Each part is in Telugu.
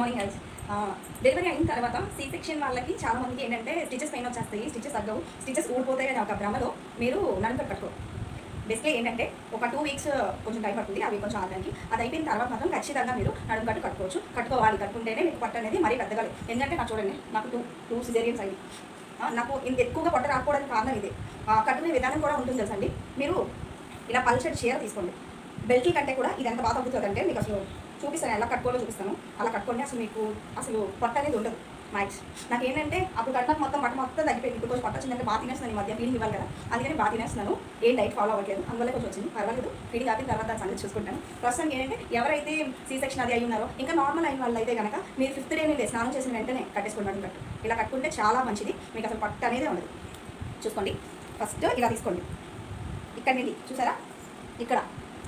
Morning health. డెలివరీ అయిన తర్వాత సీ సెక్షన్ వాళ్ళకి చాలా మందికి ఏంటంటే స్టిచెస్ పైన వచ్చేస్తాయి స్టిచెస్ తగ్గవు స్టిచెస్ ఊడిపోతాయి అనే ఒక భ్రమలో మీరు నడుము కట్టుకో బేసిక్లీ ఏంటంటే ఒక టూ వీక్స్ కొంచెం టైం పడుతుంది అవి కొంచెం ఆడడానికి అది అయిపోయిన తర్వాత మాత్రం ఖచ్చితంగా మీరు నడుము కట్టు కట్టుకోవచ్చు. కట్టుకోవాలి కట్టుకుంటేనే మీకు పట్టు అనేది మరీ పెద్దగా లేదు. ఎందుకంటే నాకు చూడండి నాకు టూ టూ సిజేరియన్స్ అయ్యి నాకు ఇంత ఎక్కువగా పొట్ట రాకపోవడానికి కారణం ఇదే. కట్టుకునే విధానం కూడా ఉంటుంది తెలుసండి మీరు ఇలా పల్చర్ చీర తీసుకోండి. బెల్ట్ కంటే కూడా ఇది ఎంత బాగా తగ్గుతుందంటే మీకు అసలు చూపిస్తాను ఎలా కట్టుకోవాలో చూపిస్తాను. అలా కట్టుకోండి అసలు మీకు అసలు పొట్ట అనేది ఉండదు మ్యాక్స్ నాకు ఏంటంటే అప్పుడు కట్టినాక మొత్తం పట్ట మొత్తం తగ్గిపోయింది. ఇప్పుడు కొంచెం పట్ట వచ్చిందంటే బాగా తినేస్తున్నాను ఈ మధ్య ఫీడింగ్ ఇవ్వాలి కదా. అందుకని బాగా తినేస్తున్నాను. ఏం డైట్ ఫాలో అవ్వట్లేదు. అందువల్ల కొంచెం వచ్చింది. పర్వాలేదు. ఫీడింగ్ ఆపిన తర్వాత సంగతి చూసుకుంటాను. ప్రస్తుతానికి ఏంటంటే ఎవరైతే సీ సెక్షన్ అది అయి ఉన్నారో ఇంకా నార్మల్ అయిన వాళ్ళు అయితే కనుక మీరు ఫిఫ్త్ డే నుండి స్నానం చేసిన వెంటనే కట్టేసుకుంటాను కట్టు ఇలా కట్టుకుంటే చాలా మంచిది. మీకు అసలు పట్ట అనేది ఉండదు. చూసుకోండి. ఫస్ట్ ఇలా తీసుకోండి. ఇక్కడ నుండి చూసారా? ఇక్కడ.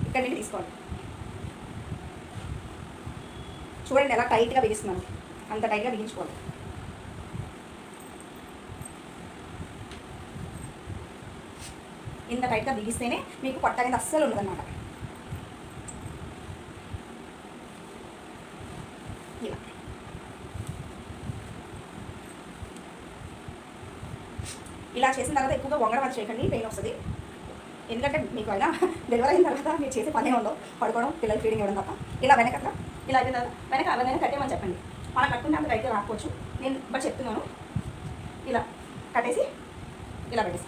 ఇక్కడ నుండి తీసుకోండి. చూడండి ఎలా టైట్గా బిగిస్తున్నాను అంత టైట్గా బిగించుకోవాలి. ఇంత టైట్గా బిగిస్తేనే మీకు పొట్ట అనేది అస్సలు ఉండదన్నమాట. ఇలా. ఇలా చేసిన తర్వాత ఎక్కువగా వంగడం చేయకండి పెయిన్ వస్తుంది. ఎందుకంటే మీకు అయినా డెలివరీ అయిన తర్వాత మీరు చేసే పనే ఉండవు పడుకోవడం పిల్లలు ఫీడింగ్ ఇవ్వడం తప్ప. ఇలా వెనక ఇలా అయిన వెనక అలానే కట్టేమని చెప్పండి. అలా కట్టుకుంటే అంత అయితే రాకపోవచ్చు. నేను బట్ చెప్తున్నాను. ఇలా కట్టేసి ఇలా పెట్టేసి.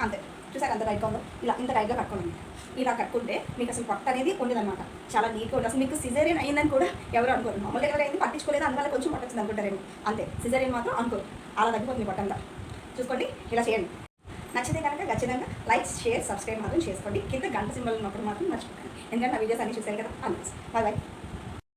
అంతే. చూసారు అంత టైట్గా ఉందో? ఇలా ఇంత టైట్గా కట్టుకోండి. ఇలా కట్టుకుంటే మీకు అసలు పట్టు అనేది ఉండదన్నమాట. చాలా నీట్గా ఉంటుంది అసలు మీకు సిజరేన్ అయిందని కూడా ఎవరు అనుకోరు. మామూలు ఎవరైంది అయింది పట్టించుకోలేదు అందువల్ల కొంచెం పట్టొచ్చింది అనుకుంటారేమో. అంతే. సిజరేన్ మాత్రం అనుకోరు. అలా తగ్గిపోతుంది పట్టంతా. చూసుకోండి. ఇలా చేయండి. నచ్చితే కనుక ఖచ్చితంగా లైక్ షేర్ సబ్స్క్రైబ్ మాత్రం చేసుకోండి. కింద గంట సింబల్ ఉన్నప్పుడు మాత్రం మర్చిపోకండి. ఎందుకంటే నా వీడియోస్ అన్ని చూసారు కదా అందుకోసం. Bye bye